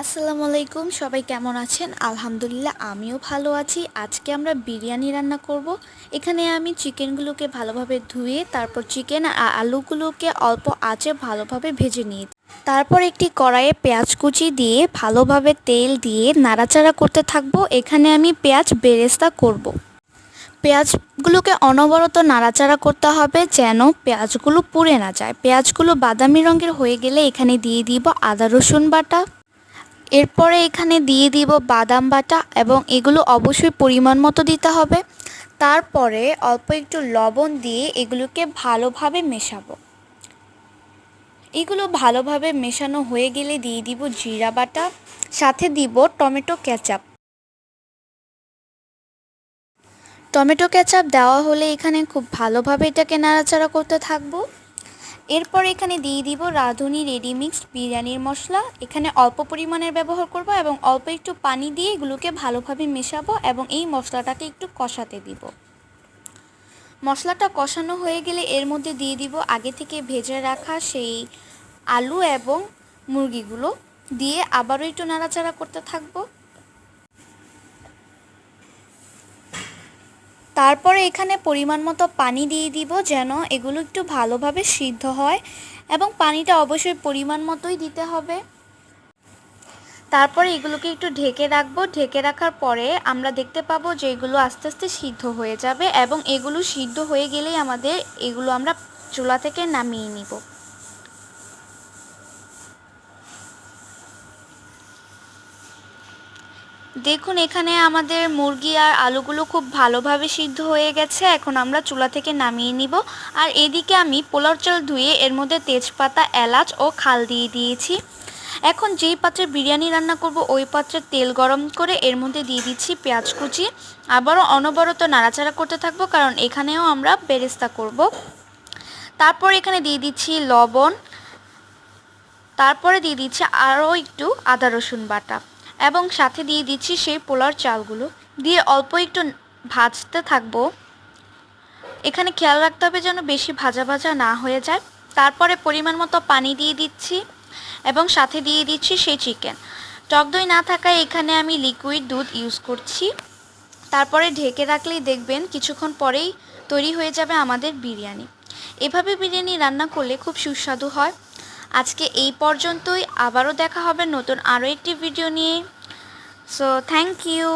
আসসালামু আলাইকুম সবাই কেমন আছেন? আলহামদুলিল্লাহ, আমিও ভালো আছি। আজকে আমরা বিরিয়ানি রান্না করব। এখানে আমি চিকেনগুলোকে ভালোভাবে ধুয়ে, তারপর চিকেন আর আলুগুলোকে অল্প আঁচে ভালোভাবে ভেজে নিই তারপর একটি কড়াইয়ে পেঁয়াজ কুচি দিয়ে ভালোভাবে তেল দিয়ে নাড়াচাড়া করতে থাকব। এখানে আমি পেঁয়াজ বেরেস্তা করব। পেঁয়াজগুলোকে অনবরত নাড়াচাড়া করতে হবে যেন পেঁয়াজগুলো পুড়ে না যায়। পেঁয়াজগুলো বাদামি রঙের হয়ে গেলে এখানে দিয়ে দিব আদা রসুন বাটা। এরপরে এখানে দিয়ে দিব বাদাম বাটা এবং এগুলো অবশ্যই পরিমাণ মতো দিতে হবে। তারপরে অল্প একটু লবণ দিয়ে এগুলোকে ভালোভাবে মেশাবো। এগুলো ভালোভাবে মেশানো হয়ে গেলে দিয়ে দিব জিরা বাটা, সাথে দিব টমেটো কেচাপ। টমেটো কেচাপ দেওয়া হলে এখানে খুব ভালোভাবে এটাকে নাড়াচাড়া করতে থাকব। এরপর এখানে দিয়ে দিব রাঁধুনি রেডি মিক্সড বিরিয়ানির মশলা। এখানে অল্প পরিমাণের ব্যবহার করব এবং অল্প একটু পানি দিয়ে এগুলোকে ভালোভাবে মেশাবো এবং এই মশলাটাকে একটু কষাতে দিব। মশলাটা কষানো হয়ে গেলে এর মধ্যে দিয়ে দিব আগে থেকে ভেজে রাখা সেই আলু এবং মুরগিগুলো। দিয়ে আবারও একটু নাড়াচাড়া করতে থাকব। তারপরে এখানে পরিমাণ মতো পানি দিয়ে দিব যেন এগুলো একটু ভালোভাবে সিদ্ধ হয় এবং পানিটা অবশ্যই পরিমাণ মতোই দিতে হবে। তারপরে এগুলোকে একটু ঢেকে রাখব। ঢেকে রাখার পরে আমরা দেখতে পাবো যে এগুলো আস্তে আস্তে সিদ্ধ হয়ে যাবে এবং এগুলো সিদ্ধ হয়ে গেলেই আমাদের এগুলো আমরা চুলা থেকে নামিয়ে নিব। দেখুন, এখানে আমাদের মুরগি আর আলুগুলো খুব ভালোভাবে সিদ্ধ হয়ে গেছে। এখন আমরা চুলা থেকে নামিয়ে নিব। আর এদিকে আমি পোলার চাল ধুয়ে এর মধ্যে তেজপাতা, এলাচ ও খাল দিয়ে দিয়েছি। এখন যেই পাত্রে বিরিয়ানি রান্না করব, ওই পাত্রে তেল গরম করে এর মধ্যে দিয়ে দিচ্ছি পেঁয়াজ কুচি। আবারও অনবরত নাড়াচাড়া করতে থাকব, কারণ এখানেও আমরা বেরেস্তা করব। তারপর এখানে দিয়ে দিচ্ছি লবণ। তারপরে দিয়ে দিচ্ছি আরও একটু আদা রসুন বাটা। এবং সাথে দিয়ে দিচ্ছি সেই পোলার চালগুলো। দিয়ে অল্প একটু ভাজতে থাকব। এখানে খেয়াল রাখতে হবে যেন বেশি ভাজা ভাজা না হয়ে যায়। তারপরে পরিমাণ মতো পানি দিয়ে দিচ্ছি এবং সাথে দিয়ে দিচ্ছি সেই চিকেন। টক দই না থাকায় এখানে আমি লিকুইড দুধ ইউজ করছি। তারপরে ঢেকে রাখলেই দেখবেন কিছুক্ষণ পরেই তৈরি হয়ে যাবে আমাদের বিরিয়ানি। এভাবে বিরিয়ানি রান্না করলে খুব সুস্বাদু হয়। আজকে এই পর্যন্তই। আবারও দেখা হবে নতুন আরও একটি ভিডিও নিয়ে। So thank you